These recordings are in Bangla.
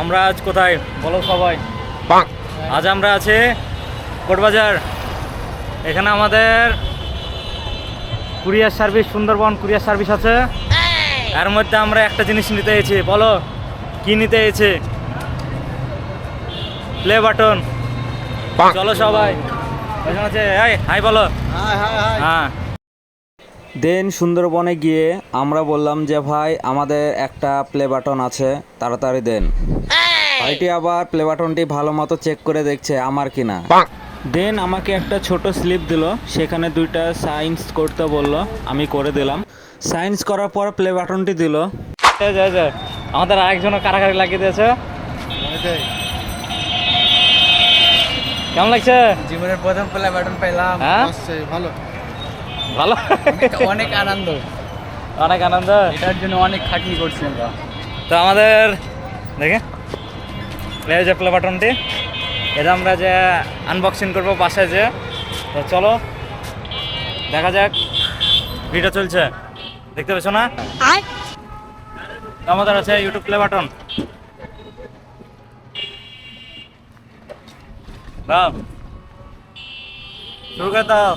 আমরা আজ কোথায়? বলো সবাই। আজ আমরা আছি কোটবাজার। এখানে আমাদের courier service Sundarban courier service আছে। এর মধ্যে আমরা একটা জিনিস নিতে এসেছি বলো কি নিতে এসেছি? Play button. চলো সবাই। আছে এই হাই বলো। হ্যাঁ। দেন সুন্দরবনে গিয়ে আমরা বললাম যে ভাই আমাদের একটা প্লে বাটন আছে তাড়াতাড়ি দেন। ভাইটি আবার প্লে বাটনটি ভালো মতো চেক করে দেখছে আমার কিনা? দেন আমাকে একটা ছোট স্লিপ দিল সেখানে দুইটা সাইন্স করতে বলল আমি করে দিলাম। সাইন্স করার পর প্লে বাটনটি দিল। আমাদের আরেকজনও কারাকারি লাগিয়ে দিয়েছে। কেমন লাগছে? জীবনের প্রথম প্লে বাটন পেলাম? ভালো। ভালো। অনেক আনন্দ। অনেক আনন্দ? এটার জন্য অনেক খাটনি করছি আমরা। তো আমাদের দেখে। এই যে প্লে বাটনটি এটা আমরা যে আনবক্সিং করব বাসায় যে। তো চলো দেখা যাক। ভিডিও চলছে। দেখতে পেছো না? তো আমাদের আছে ইউটিউব প্লে বাটন দাও। শুরু করে দাও আহ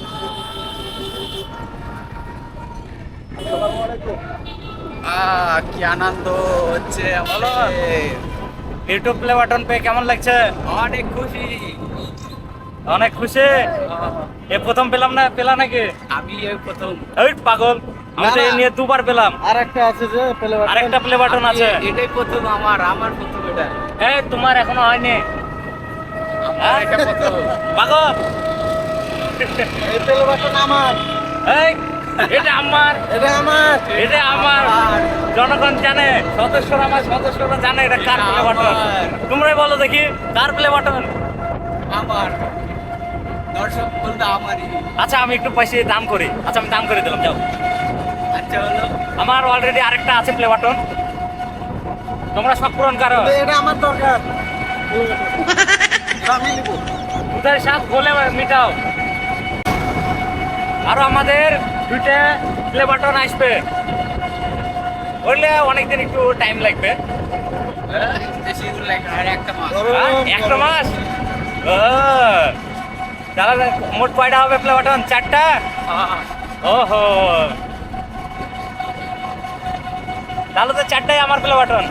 কি আনন্দ হচ্ছে বলো। ইউটিউব প্লে বাটন পেয়ে কেমন লাগছে? অনেক খুশি। অনেক খুশি? এ প্রথম পেলাম না? পেলা নাকি? আমি এই প্রথম। ওই পাগল আমি তো এই নিয়ে দুবার পেলাম। আর একটা আছে যে প্লে আরেকটা প্লে বাটন আছে। এটাই প্রথম আমার আমার প্রথম এটা। এই তোমার এখনও হয়নি। আমার এটা প্রথম। পাগল। এই প্লে বাটন আমার। এই এটা আমার। এটা আমার। এটা আমার। জনগণ জানে সদস্যরা আমার সদস্যরা জানে এটা কার প্লে বাটন। তোমরাই বলো দেখি কার প্লে বাটন? আমার। দর্শক বলতে আমারই। আচ্ছা আমি একটু পয়সা দাম করি। আচ্ছা আমি দাম করে দিলাম যাও। আচ্ছা হলো আমার অলরেডি আরেকটা আছে প্লে বাটন। তোমরা সব পূরণ করো। এটা আমার দরকার। আমি নিব। উদার সাথ বলে মিটাও। আরও আমাদের দুইটা প্লে বাটন আসবে। বললে অনেকদিন একটু টাইম লাগবে। একটা মাস? তাহলে মোট কয়টা হবে প্লে বাটন চারটা? ওহো। তাহলে তো চারটাই আমার প্লে বাটন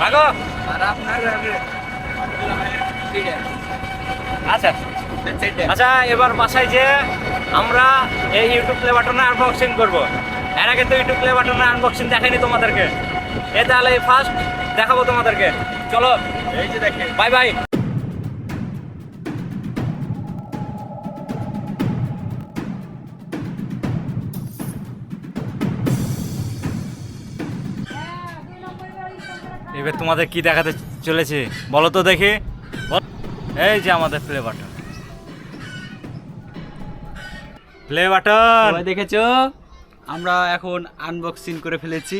ভাগো। আচ্ছা। আচ্ছা এবার বাসায় যে আমরা এই ইউটিউব প্লে বাটনে আনবক্সিং করব। এর আগে তো ইউটিউব প্লে বাটনে আনবক্সিং দেখাইনি তোমাদেরকে। এ তাহলে ফার্স্ট দেখাবো তোমাদেরকে। চলো এই যে দেখে বাই বাই এবার তোমাদের কি দেখাতে চলেছে? বলো তো দেখি। এই যে আমাদের প্লে বাটন প্লে বাটন সবাই দেখেছ? আমরা এখন আনবক্সিং করে ফেলেছি।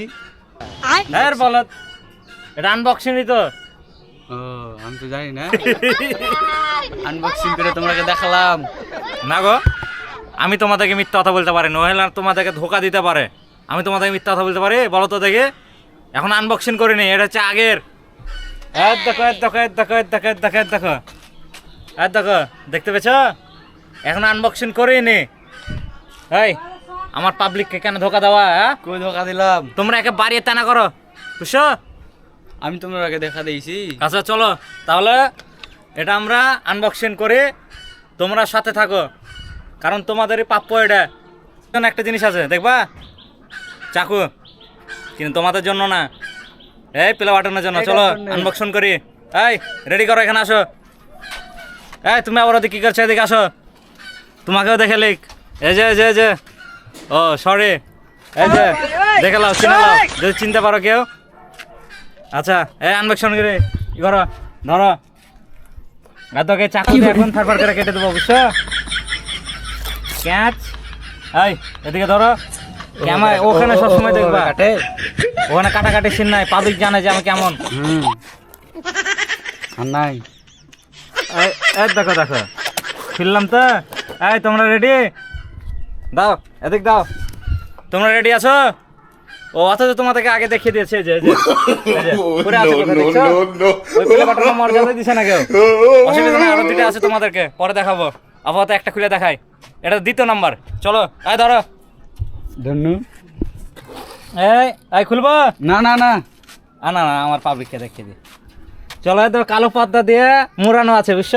হ্যাঁ বলো এটা আনবক্সিংই তো। ও আমি তো জানি না। আনবক্সিং করে তোমাকে দেখালাম। না গো আমি তোমাদেরকে মিথ্যা কথা বলতে পারি নহেলে তোমাদেরকে ধোকা দিতে পারে। আমি তোমাদেরকে মিথ্যা কথা বলতে পারি? বলো তো দেখে। এখন আনবক্সিং করিনি এটা হচ্ছে আগের। এর দেখো এর দেখো এর দেখো এর দেখো এর দেখো এর দেখো। এর দেখো দেখতে পেছ এখন আনবক্সিং করিনি। এই আমার পাবলিককে কেন ধোকা দেওয়া হ্যাঁ? কই ধোকা দিলাম? তোমরা একে বাড়িয়ে টানা করো। বুঝছ? আমি তোমাকে দেখা দিয়েছি। আচ্ছা চলো। তাহলে এটা আমরা আনবক্সিং করে। তোমরা সাথে থাকো। কারণ তোমাদেরই প্রাপ্য এটা। একটা জিনিস আছে দেখবা? চাকু। কিন্তু তোমাদের জন্য না। এই প্লে বাটনের জন্য। চলো। আনবক্সিং করি। এই রেডি করো এখানে আসো। এই তুমি আবার ওদিকে কি করছ? এদিকে আসো। তোমাকেও দেখে লিখ। এই যে এই যে ও সরি এই যে দেখে লাও চিনে লাও। যদি চিনতে পারো কেউ। আচ্ছা এই আনবক্সন করে। ই করো ধরো। আর তোকে চাকু এখন ফারফার করে কেটে দেবো বুঝছ? ক্যাচ। এই এদিকে ধরো। কেমন ওখানে সবসময় দেখবা। কাটে? ওখানে কাটাকাটি সিন নাই পাবলিক জানে যে আমি কেমন। হুম। আর নাই। এই এই দেখো দেখো। ফিরলাম তো? এই তোমরা রেডি দাও এদিক দাও। তোমরা রেডি আছো? ও অথচ তোমাদেরকে আগে দেখিয়ে দিয়েছে যে পরে আছে কোথায় দেখছ? ওই প্লে বাটনের মর্যাদা দিছে না কেউ? অসুবিধা নেই আরও দুটো আছে তোমাদেরকে পরে দেখাবো। আপাতত একটা খুলে দেখাই। এটা দ্বিতীয় নাম্বার। চলো এই ধরো। ধন্যু এই এই খুলবো? না না না। না না আমার পাবলিককে দেখিয়ে দিই চলো এই তো কালো পর্দা দিয়ে মুড়ানো আছে বুঝছ?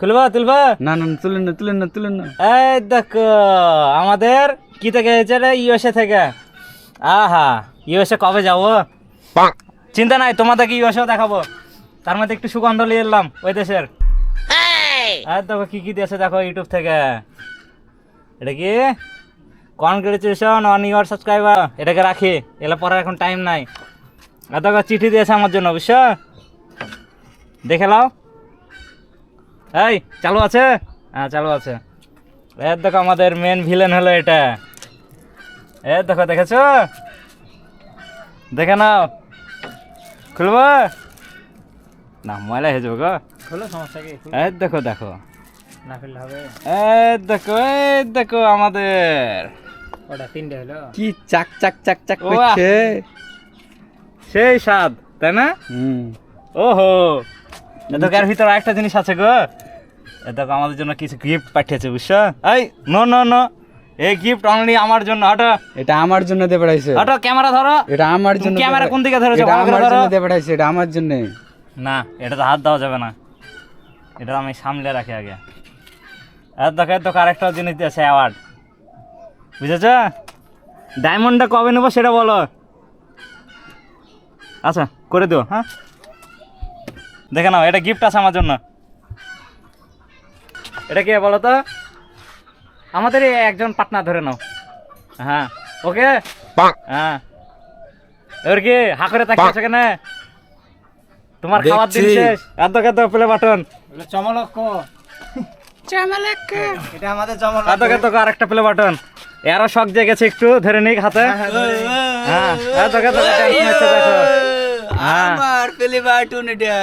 খুলবা তুলবা? না না তুলেন না তুলেন না তুলেন না। এই দেখো আমাদের কি থেকে হয়েছে রে ইউএসএ থেকে? আহা ইউএসএ কবে যাব? চিন্তা নাই তোমাদেরকে ইউএসএও দেখাবো। তার মধ্যে একটু সুগন্ধ নিয়ে এলাম ওই দেশের। আর দেখো কি কি দিয়েছে দেখো ইউটিউব থেকে। এটা কি? কনগ্রেচুলেশন অন ইউর সাবস্ক্রাইবার এটাকে রাখি এলে পরে এখন টাইম নাই। আর দেখো চিঠি দিয়েছে আমার জন্য বুঝছ? দেখে নাও। এই চালু আছে? হ্যাঁ চালু আছে। এর দেখো আমাদের মেন ভিলেন হলো এটা। এ দেখো দেখেছ? দেখে নাও। খুলবো? না ময়লা হয়ে যাব গো। হলো সমস্যা কি? এই দেখো দেখো। না ফেললে হবে। এই দেখো এই দেখো আমাদের। ওটা তিনটে হলো। কি চাক চাক চাক চাক করছে? সেই স্বাদ তাই না? হুম। ওহো। এ দেখো এর ভিতরে একটা জিনিস আছে গো। এ দেখো আমাদের জন্য কিছু গিফট পাঠিয়েছে বুঝছ? এই নো নো নো। এই গিফট অনলি আমার জন্য হটো এটা আমার জন্য দিয়ে পাঠাইছে। হটো ক্যামেরা ধরো। এটা আমার জন্য ক্যামেরা কোন দিকে ধরেছো? আমার। জন্য দিয়ে পাঠাইছে এটা আমার জন্য। না এটা তো হাত দেওয়া যাবে না। এটা আমি সামলে রাখি আগে। আর দেখো এর আরেকটা জিনিস দিয়েছে অ্যাওয়ার্ড বুঝেছ? ডায়মন্ডটা কবে নেব সেটা বলো। আচ্ছা করে দিও হ্যাঁ? দেখে নাও এটা গিফট আছে আমার জন্য। এটা কি বলো তো? আমাদের একজন পার্টনার ধরে নাও। হ্যাঁ ওকে? হ্যাঁ। এবার কি হা করে তাকিয়েছো কেন? তোমার খাবার দিন। শেষ। এত কত প্লে বাটন চমলক্ষ। চমলক্ষ। এটা আমাদের চমলক্ষ। এত কত আর একটা প্লে বাটন এরও শখ জেগেছে একটু ধরে নিক হাতে। হ্যাঁ এত কত দেখো হ্যাঁ। আমার এটা।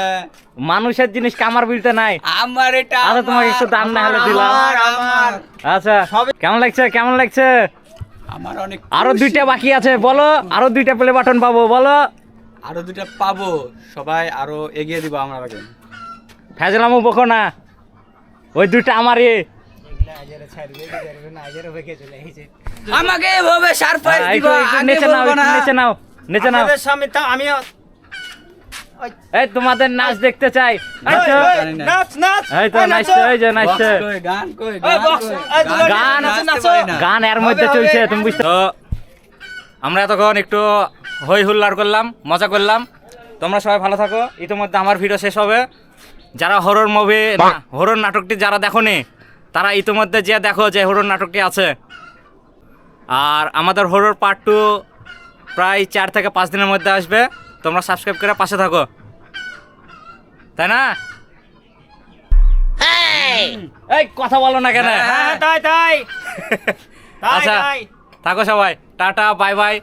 মানুষের জিনিস কামার বিলতে নাই। আমার এটা আরও তোমাকে একটু দাম না হলে দিলাম। আমার আচ্ছা কেমন লাগছে কেমন লাগছে? আমার অনেক আরও দুইটা বাকি আছে বলো। আরও দুইটা প্লে বাটন পাবো বলো। আরও দুটা পাবো। সবাই আরও এগিয়ে দিব আমরা ফেজলামও বকো না। ওই দুইটা আমারই। আমাকে এভাবে সারপ্রাইজ দিবা নিচে নাও নিচে নাও নিচে নাও। আমি এই তোমাদের নাচ দেখতে চাই। আচ্ছা। নাচ নাচ। এই তো নাচছে এই যে নাচছে গান কই গান গান গান এর মধ্যে চলছে তুমি বুঝতে তো আমরা এতক্ষণ একটু হই হুল্লার করলাম মজা করলাম। তোমরা সবাই ভালো থাকো। ইতিমধ্যে আমার ভিডিও শেষ হবে। যারা হরর মুভি হরর নাটকটি যারা দেখোনি তারা ইতিমধ্যে যে দেখো যে হরর নাটকটি আছে। আর আমাদের হরর পার্ট টু প্রায় চার থেকে পাঁচ দিনের মধ্যে আসবে। তোমরা সাবস্ক্রাইব করে পাশে থাকো। তাই না? এই কথা বলো না কেন? তাই তাই। আচ্ছা থাকো সবাই। Tata bye bye.